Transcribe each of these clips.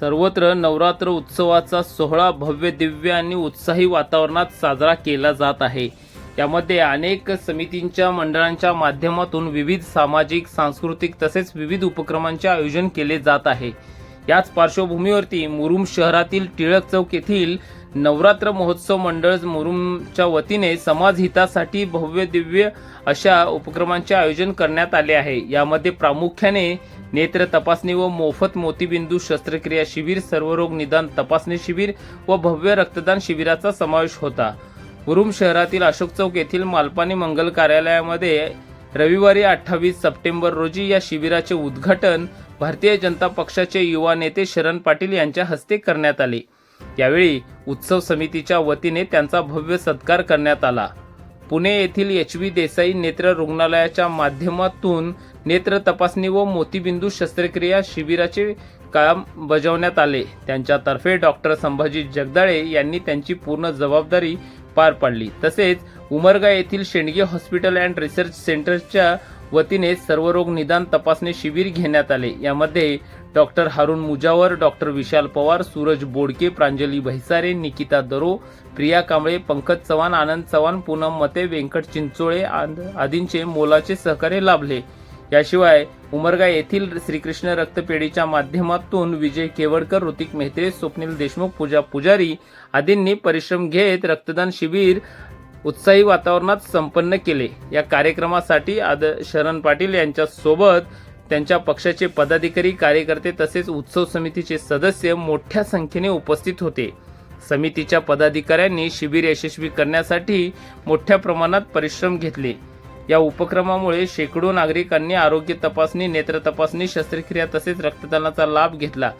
सर्वत्र नवरात्र उत्सवाचा सोहळा भव्य दिव्य आणि उत्साही वातावरणात साजरा केला जात आहे. यामध्ये अनेक समितींच्या मंडळांच्या माध्यमातून विविध सामाजिक सांस्कृतिक तसेच विविध उपक्रमांचे आयोजन केले जात आहे. याच पार्श्वभूमीवरती मुरुम शहरातील टिळक चौक येथील नवरात्र महोत्सव मंडळ मुरुमच्या वतीने समाज हितासाठी भव्य दिव्य अशा उपक्रमांचे आयोजन करण्यात आले आहे. यामध्ये प्रामुख्याने नेत्र तपासणी व मोफत मोतीबिंदू शस्त्रक्रिया शिबिर सर्वरोग निदान तपासणी शिबिर व भव्य रक्तदान शिबिराचा समावेश होता. मुरुम शहरातील अशोक चौक येथील मालपानी मंगल कार्यालयामध्ये रविवारी अठ्ठावीस सप्टेंबर रोजी या शिबिराचे उद्घाटन भारतीय जनता पक्षाचे युवा नेते शरण पाटील यांच्या हस्ते करण्यात आले. यावेळी उत्सव समितीच्या वतीने त्यांचा भव्य सत्कार करण्यात आला. पुणे येथील एच व्ही देसाई नेत्र रुग्णालयाच्या माध्यमातून नेत्र तपासणी व मोतीबिंदू शस्त्रक्रिया शिबिराचे काम बजावण्यात आले. त्यांच्यातर्फे डॉक्टर संभाजी जगदाळे यांनी त्यांची पूर्ण जबाबदारी पार पाडली. तसेच उमरगा येथील शेंडगे हॉस्पिटल अँड रिसर्च सेंटरच्या वतीने सर्वरोग निदान तपासणी शिबिर घेण्यात आले. यामध्ये डॉक्टर हारून मुजावर डॉक्टर विशाल पवार सूरज बोडके प्रांजली भैसारे निकिता दरो प्रिया कांबळे पंकज चव्हाण आनंद चव्हाण पूनम मते व्यंकट चिंचोळे आद- आदींचे मोलाचे सहकार्य लाभले. याशिवाय उमरगा येथील श्रीकृष्ण रक्तपेढीच्या माध्यमातून विजय केवडकर ऋतिक मेहते स्वप्नील देशमुख पूजा पुजारी आदींनी परिश्रम घेत रक्तदान शिबिर उत्साही वातावरणात संपन्न केले. या कार्यक्रमासाठी आद शरण पाटील यांच्यासोबत त्यांच्या पक्षाचे पदाधिकारी कार्यकर्ते तसेच उत्सव समितीचे सदस्य मोठ्या संख्येने उपस्थित होते. समितीच्या पदाधिकाऱ्यांनी शिबिर यशस्वी करण्यासाठी मोठ्या प्रमाणात परिश्रम घेतले. या उपक्रमामुळे शेकडो नागरिकांनी आरोग्य तपासणी नेत्र तपासणी शस्त्रक्रिया तसेच रक्तदानाचा लाभ घेतला.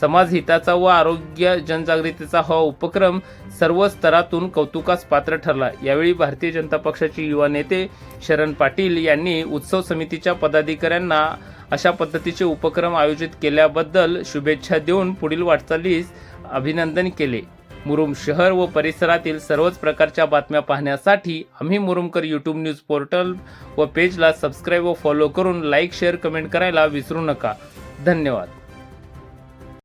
समाज हिताचा व आरोग्य जनजागृतीचा हा उपक्रम सर्व स्तरातून कौतुकास पात्र ठरला. यावेळी भारतीय जनता पक्षाचे युवा नेते शरण पाटील यांनी उत्सव समितीच्या पदाधिकाऱ्यांना अशा पद्धतीचे उपक्रम आयोजित केल्याबद्दल शुभेच्छा देऊन पुढील वाटचालीस अभिनंदन केले. मुरुम शहर व परिसरातील सर्वच प्रकारच्या बातम्या पाहण्यासाठी आम्ही मुरुमकर यूट्यूब न्यूज पोर्टल व पेजला सबस्क्राईब व फॉलो करून लाईक शेअर कमेंट करायला विसरू नका. धन्यवाद.